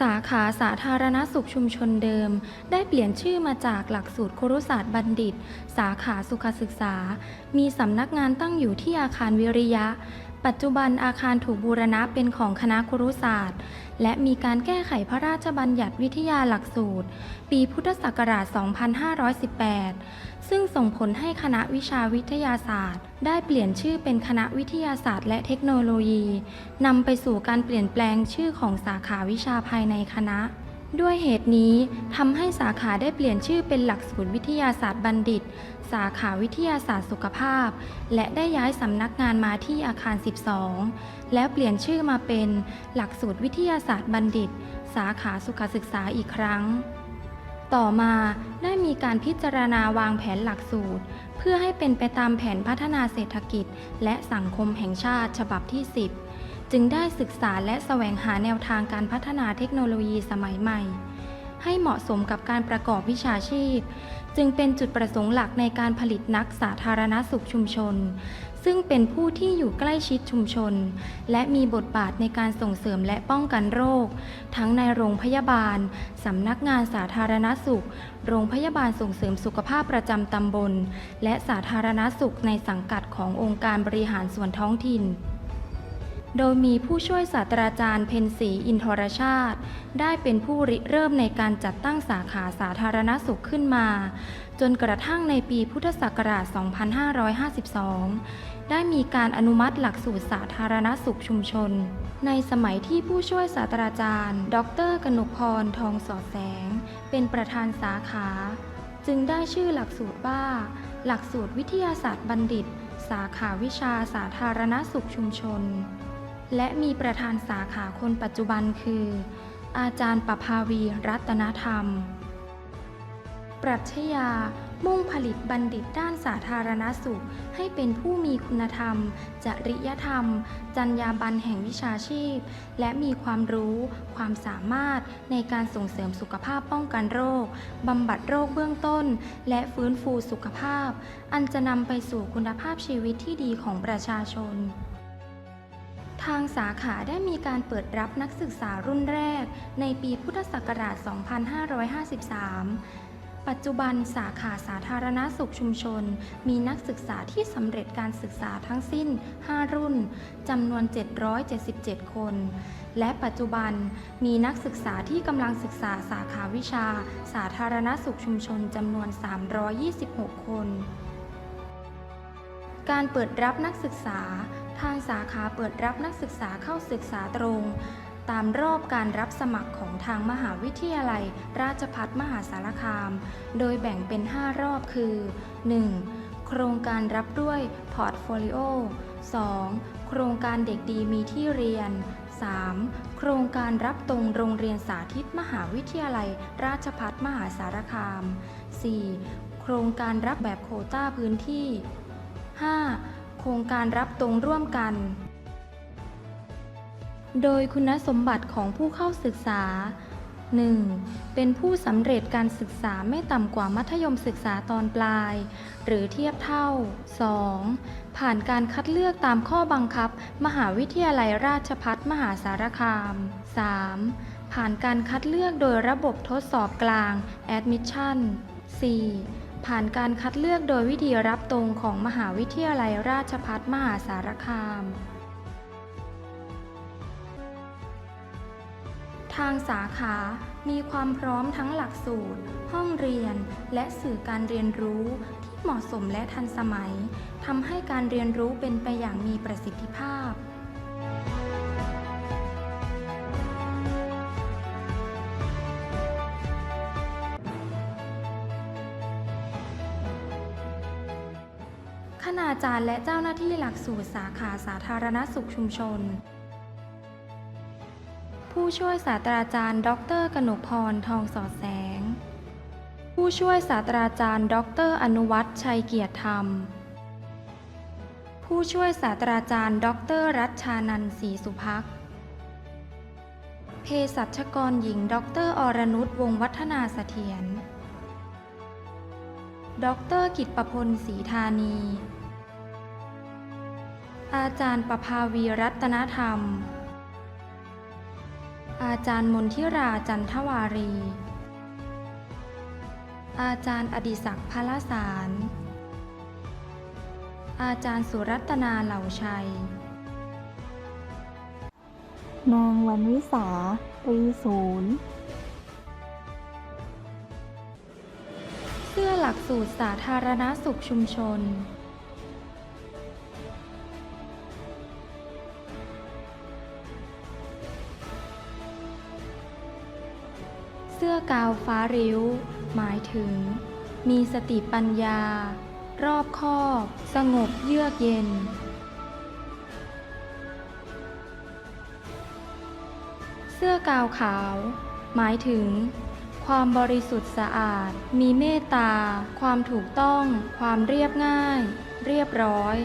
สาขาสาธารณสุขชุมชนเดิม ได้เปลี่ยนชื่อมาจากหลักสูตรครุศาสตร์บัณฑิต สาขาสุขศึกษา มีสำนักงานตั้งอยู่ที่อาคารวิริยะ ปัจจุบันอาคารถูกบูรณะเป็นของคณะครุศาสตร์ และมีการแก้ไขพระราชบัญญัติวิทยาหลักสูตร ปีพุทธศักราช 2518 ซึ่งส่งผลให้คณะวิชาวิทยาศาสตร์ ได้เปลี่ยนชื่อเป็นคณะวิทยาศาสตร์ และเทคโนโลยีนำไปสู่การเปลี่ยนแปลงชื่อของสาขาวิชาภายในคณะ ด้วยเหตุนี้ทำให้สาขาได้เปลี่ยนชื่อเป็นหลักสูตรวิทยาศาสตร์บัณฑิต สาขาวิทยาศาสตร์สุขภาพ และได้ย้ายสำนักงานมาที่อาคาร 12 แล้วเปลี่ยนชื่อมาเป็นหลักสูตรวิทยาศาสตร์บัณฑิต สาขาสุขศึกษาอีกครั้ง ต่อมาได้มีการพิจารณาวางแผนหลักสูตร เพื่อให้เป็นไปตามแผนพัฒนาเศรษฐกิจ และสังคมแห่งชาติฉบับที่ 10 จึงได้ศึกษาและแสวงหาแนวทางการพัฒนาเทคโนโลยีสมัยใหม่ ให้เหมาะสมกับการประกอบวิชาชีพ จึงเป็นจุดประสงค์หลักในการผลิตนักสาธารณสุขชุมชน ซึ่งเป็นผู้ที่อยู่ใกล้ชิดชุมชน และมีบทบาทในการส่งเสริมและป้องกันโรค ทั้งในโรงพยาบาล สำนักงานสาธารณสุข โรงพยาบาลส่งเสริมสุขภาพประจำตำบล และสาธารณสุขในสังกัดขององค์การบริหารส่วนท้องถิ่น โดยมีผู้ช่วยศาสตราจารย์เพนศรีอินทรชาติ ได้เป็นผู้ริเริ่มในการจัดตั้งสาขาสาธารณสุขขึ้นมา จนกระทั่งในปีพุทธศักราช 2552 ได้มีการอนุมัติหลักสูตรสาธารณสุขชุมชน ในสมัยที่ผู้ช่วยศาสตราจารย์ ดร กนกพร ทองสอดแสง เป็นประธานสาขา จึงได้ชื่อหลักสูตรว่า หลักสูตรวิทยาศาสตร์บัณฑิต สาขาวิชาสาธารณสุขชุมชน และมีประธานสาขาคนปัจจุบันคือ อาจารย์ประภาวีรัตนธรรม ปรัชญามุ่งผลิตบัณฑิตด้านสาธารณสุข ให้เป็นผู้มีคุณธรรม จริยธรรม จรรยาบรรณแห่งวิชาชีพ และมีความรู้ ความสามารถในการส่งเสริมสุขภาพป้องกันโรค บำบัดโรคเบื้องต้น และฟื้นฟูสุขภาพ อันจะนำไปสู่คุณภาพชีวิตที่ดีของประชาชน ทางสาขาได้มีการเปิดรับนักศึกษารุ่นแรก ในปีพุทธศักราช 2553 ปัจจุบันสาขาสาธารณสุขชุมชน มีนักศึกษาที่สำเร็จการศึกษาทั้งสิ้น 5 รุ่นจำนวน 777 คน และปัจจุบันมีนักศึกษาที่กำลังศึกษาสาขาวิชา สาธารณสุขชุมชนจำนวน 326 คนการเปิดรับนักศึกษา ทางสาขาเปิดรับนักศึกษาเข้าศึกษาตรง ตามรอบการรับสมัครของทางมหาวิทยาลัย ราชภัฏมหาสารคาม โดยแบ่งเป็น 5 รอบคือ 1. โครงการรับด้วยพอร์ตโฟลิโอ 2. โครงการเด็กดีมีที่เรียน 3. โครงการรับตรงโรงเรียนสาธิตมหาวิทยาลัย ราชภัฏมหาสารคาม 4. โครงการรับแบบโคต้าพื้นที่ 5. โครงการรับตรงร่วมกัน โดยคุณสมบัติของผู้เข้าศึกษา 1. เป็นผู้สำเร็จการศึกษาไม่ต่ำกว่ามัธยมศึกษาตอนปลาย หรือเทียบเท่า 2. ผ่านการคัดเลือกตามข้อบังคับ มหาวิทยาลัยราชภัฏมหาสารคาม 3. ผ่านการคัดเลือกโดยระบบทดสอบกลาง Admission 4. ผ่านการคัดเลือกโดยวิธีรับตรงของมหาวิทยาลัยราชภัฏมหาสารคาม ทางสาขา มีความพร้อมทั้งหลักสูตร ห้องเรียน และสื่อการเรียนรู้ที่เหมาะสมและทันสมัยทำให้การเรียนรู้เป็นไปอย่างมีประสิทธิภาพ คณาจารย์และเจ้าหน้าที่หลักสูตรสาขาสาธารณสุขชุมชน ผู้ช่วยศาสตราจารย์ ดร กนกพร ทองสอดแสง ผู้ช่วยศาสตราจารย์ ดร อนุวัฒน์ชัยเกียรติธรรม ผู้ช่วยศาสตราจารย์ ดร รัชชานันท์ศรีสุภักเภสัชกรหญิง ดร อรนุชวงศ์วัฒนาเสถียร ดรกิตประพลศรีธานี อาจารย์ประภาวีรัตนธรรม อาจารย์มนทิราจันทวารี อาจารย์อดิศักดิ์พลสาร อาจารย์สุรัตนาเหล่าชัย นางวันวิสาตรีศูนย์ ลักสูตรสาธารณสุขชุมชน เสื้อกาวฟ้าริ้ว หมายถึง มีสติปัญญา รอบคอบ สงบเยือกเย็นเสื้อกาวขาว หมายถึง ความบริสุทธิ์สะอาด มีเมตตา ความถูกต้อง ความเรียบง่าย เรียบร้อย